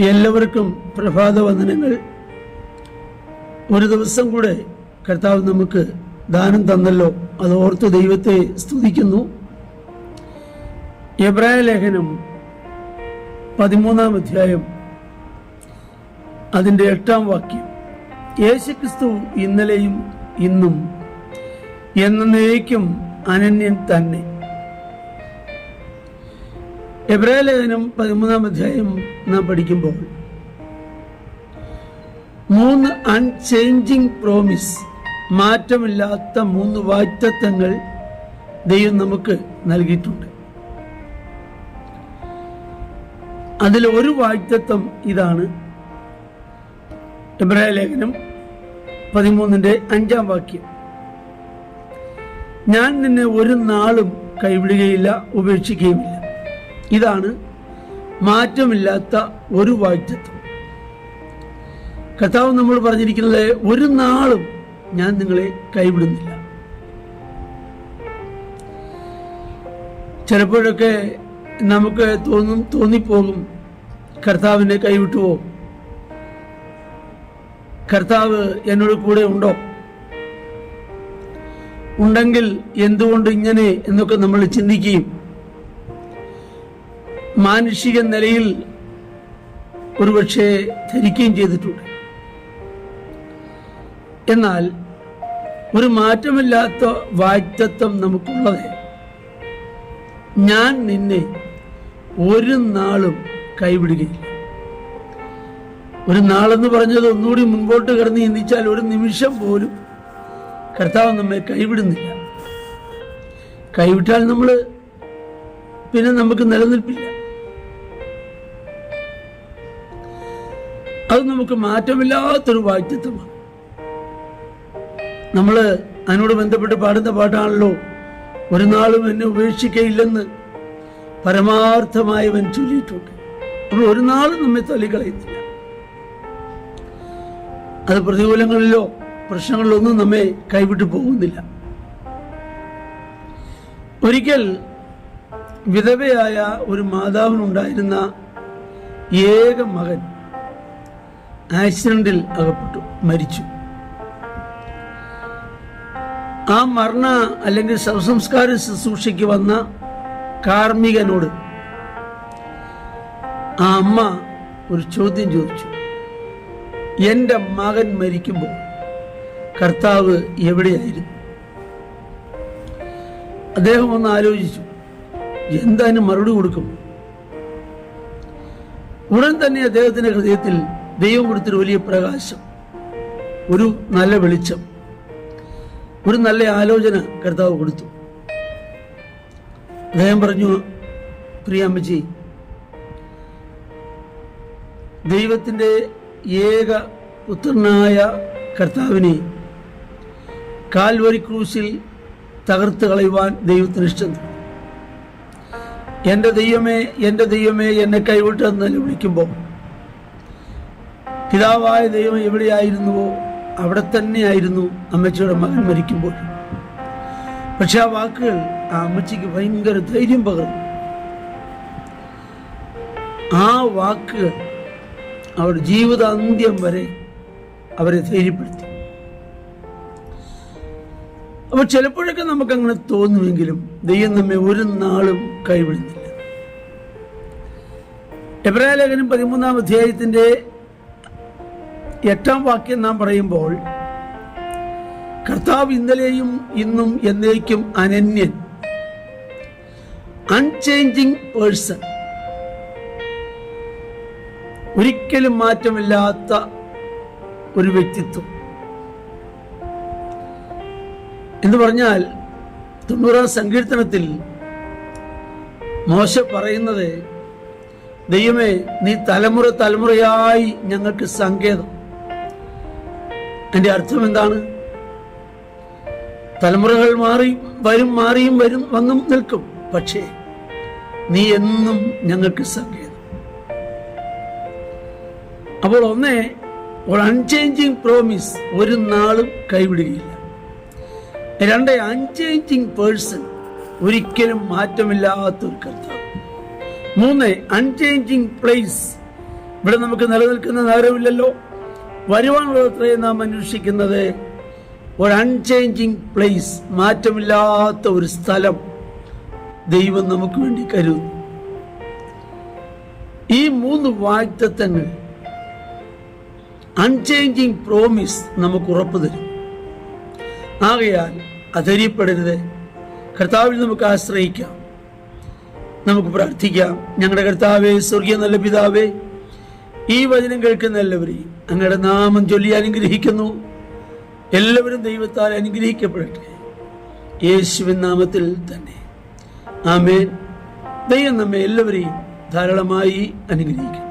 എല്ലാവർക്കും പ്രഭാത വന്ദനങ്ങൾ ഒരു ദിവസം കൂടെ കർത്താവ് നമുക്ക് ദാനം തന്നല്ലോ. അത് ഓർത്ത് ദൈവത്തെ സ്തുതിക്കുന്നു. എബ്രായ ലേഖനം പതിമൂന്നാം അധ്യായം അതിന്റെ എട്ടാം വാക്യം. യേശുക്രിസ്തു ഇന്നലെയും ഇന്നും എന്നേക്കും അനന്യൻ തന്നെ. എബ്രായ ലേഖനം പതിമൂന്നാം അധ്യായം നാം പഠിക്കുമ്പോൾ മൂന്ന് അൺചേഞ്ചിങ് പ്രോമിസ് മാറ്റമില്ലാത്ത മൂന്ന് വാറ്റത്വങ്ങൾ ദൈവം നമുക്ക് നൽകിയിട്ടുണ്ട്. അതിൽ ഒരു വാക്തത്വം ഇതാണ് എബ്രായ ലേഖനം പതിമൂന്നിന്റെ അഞ്ചാം വാക്യം. ഞാൻ നിന്നെ ഒരു നാളും കൈവിടുകയില്ല ഉപേക്ഷിക്കുകയുമില്ല. ഇതാണ് മാറ്റമില്ലാത്ത ഒരു വാറ്റത്വം കർത്താവ് നമ്മൾ പറഞ്ഞിരിക്കുന്നത് ഒരു നാളും ഞാൻ നിങ്ങളെ കൈവിടുന്നില്ല. ചിലപ്പോഴൊക്കെ നമുക്ക് തോന്നും തോന്നിപ്പോകും കർത്താവിനെ കൈവിട്ടുവോ? കർത്താവ് എന്നോട് കൂടെ ഉണ്ടോ? ഉണ്ടെങ്കിൽ എന്തുകൊണ്ട് ഇങ്ങനെ എന്നൊക്കെ നമ്മൾ ചിന്തിക്കുകയും മാനുഷിക നിലയിൽ ഒരുപക്ഷെ ധരിക്കുകയും ചെയ്തിട്ടുണ്ട്. എന്നാൽ ഒരു മാറ്റമില്ലാത്ത വാക്തത്വം നമുക്കുള്ളത് ഞാൻ നിന്നെ ഒരു നാളും കൈവിടുകയില്ല. ഒരു നാളെന്ന് പറഞ്ഞത് ഒന്നുകൂടി മുൻപോട്ട് കിടന്ന് ചിന്തിച്ചാൽ ഒരു നിമിഷം പോലും കർത്താവ് നമ്മെ കൈവിടുന്നില്ല. കൈവിട്ടാൽ നമ്മൾ പിന്നെ നമുക്ക് നിലനിൽപ്പില്ല. അത് നമുക്ക് മാറ്റമില്ലാത്തൊരു വാക്യത്വമാണ് നമ്മൾ അതിനോട് ബന്ധപ്പെട്ട് പാടുന്ന പാട്ടാണല്ലോ ഒരു നാളും എന്നെ ഉപേക്ഷിക്കയില്ലെന്ന് പരമാർത്ഥമായവൻ ചൊല്ലിയിട്ടുണ്ട്. അപ്പോൾ ഒരു നാളും നമ്മെ തള്ളിക്കളയുന്നില്ല അത് പ്രതികൂലങ്ങളിലോ പ്രശ്നങ്ങളിലോ ഒന്നും നമ്മെ കൈവിട്ടു പോകുന്നില്ല. ഒരിക്കൽ വിധവയായ ഒരു മാതാവിനുണ്ടായിരുന്ന ഏക മകൻ ആക്സിഡന്റിൽ അകപ്പെട്ടു മരിച്ചു. ആ മരണ അല്ലെങ്കിൽ ശവസംസ്കാര ശുശ്രൂഷയ്ക്ക് വന്ന കാർമ്മികനോട് ആ അമ്മ ഒരു ചോദ്യം ചോദിച്ചു. എന്റെ മകൻ മരിക്കുമ്പോൾ കർത്താവ് എവിടെയായിരുന്നു? അദ്ദേഹം ഒന്ന് ആലോചിച്ചു. എന്തായാലും മറുപടി കൊടുക്കും? ഉടൻ തന്നെ അദ്ദേഹത്തിന്റെ ഹൃദയത്തിൽ ദൈവം കൊടുത്തൊരു വലിയ പ്രകാശം ഒരു നല്ല വെളിച്ചം ഒരു നല്ല ആലോചന കർത്താവ് കൊടുത്തു. അദ്ദേഹം പറഞ്ഞു പ്രിയ അമ്മച്ചി ദൈവത്തിന്റെ ഏക പുത്രനായ കർത്താവിനെ കാൽവരി ക്രൂശിൽ തകർത്ത് കളയുവാൻ ദൈവത്തിന് ഇഷ്ടം. എന്റെ ദൈവമേ എന്റെ ദൈവമേ എന്നെ കൈവിട്ടെന്ന് വിളിക്കുമ്പോൾ പിതാവായ ദൈവം എവിടെയായിരുന്നുവോ അവിടെ തന്നെയായിരുന്നു അമ്മച്ചിയുടെ മകൻ മരിക്കുമ്പോൾ. പക്ഷെ ആ വാക്കുകൾ ആ അമ്മച്ചിക്ക് ഭയങ്കര ധൈര്യം പകർന്നു. ആ വാക്കുകൾ അവരുടെ ജീവിതാന്ത്യം വരെ അവരെ ധൈര്യപ്പെടുത്തി. അപ്പൊ ചിലപ്പോഴൊക്കെ നമുക്ക് അങ്ങനെ തോന്നുമെങ്കിലും ദൈവം നമ്മെ ഒരു നാളും കൈവിടുന്നില്ല. എബ്രായ ലേഖനം പതിമൂന്നാം അധ്യായത്തിന്റെ എട്ടാം വാക്യം നാം പറയുമ്പോൾ കർത്താവ് ഇന്നലെയും ഇന്നും എന്നേക്കും അനന്യൻ അൺചേഞ്ചിങ് പേഴ്സൺ ഒരിക്കലും മാറ്റമില്ലാത്ത ഒരു വ്യക്തിത്വം. എന്ന് പറഞ്ഞാൽ തൊണ്ണൂറാം സങ്കീർത്തനത്തിൽ മോശ പറയുന്നത് ദൈവമേ നീ തലമുറ തലമുറയായി ഞങ്ങൾക്ക് സങ്കേതം. എന്റെ അർത്ഥം എന്താണ്? തലമുറകൾ മാറി വരും മാറിയും വരും വന്നും നിൽക്കും. പക്ഷേ നീ എന്നും ഞങ്ങൾക്ക് സങ്കേതം. അപ്പോൾ ഒന്നേ ഒരു അൺചേഞ്ചിങ് പ്രോമിസ് ഒരു നാളും കൈവിടുകയില്ല. രണ്ട് അൺചേഞ്ചിങ് പേഴ്സൺ ഒരിക്കലും മാറ്റമില്ലാത്ത ഒരു കർത്താവ്. മൂന്ന് അൺചേഞ്ചിങ് പ്ലേസ് ഇവിടെ നമുക്ക് നിലനിൽക്കുന്ന നഗരമില്ലല്ലോ വരുവാനുള്ളത്രയും നാം അന്വേഷിക്കുന്നത് ഒരു അൺചേഞ്ചിങ് പ്ലേസ് മാറ്റമില്ലാത്ത ഒരു സ്ഥലം ദൈവം നമുക്ക് വേണ്ടി കരുതുന്നു. ഈ മൂന്ന് വാഗ്ദത്തങ്ങൾ അൺചേഞ്ചിങ് പ്രോമിസ് നമുക്ക് ഉറപ്പ് തരും. ആകയാൽ അധൈര്യപ്പെടരുത് കർത്താവിൽ നമുക്ക് ആശ്രയിക്കാം. നമുക്ക് പ്രാർത്ഥിക്കാം. ഞങ്ങളുടെ കർത്താവേ സ്വർഗീയ നല്ല പിതാവേ ഈ വചനം കേൾക്കുന്ന എല്ലാവരെയും അങ്ങയുടെ നാമം ചൊല്ലി അനുഗ്രഹിക്കുന്നു. എല്ലാവരും ദൈവത്താൽ അനുഗ്രഹിക്കപ്പെടട്ടെ. യേശുവിൻ നാമത്തിൽ തന്നെ. ആമേൻ. ദൈവം നമ്മെ എല്ലാവരെയും ധാരാളമായി അനുഗ്രഹിക്കും.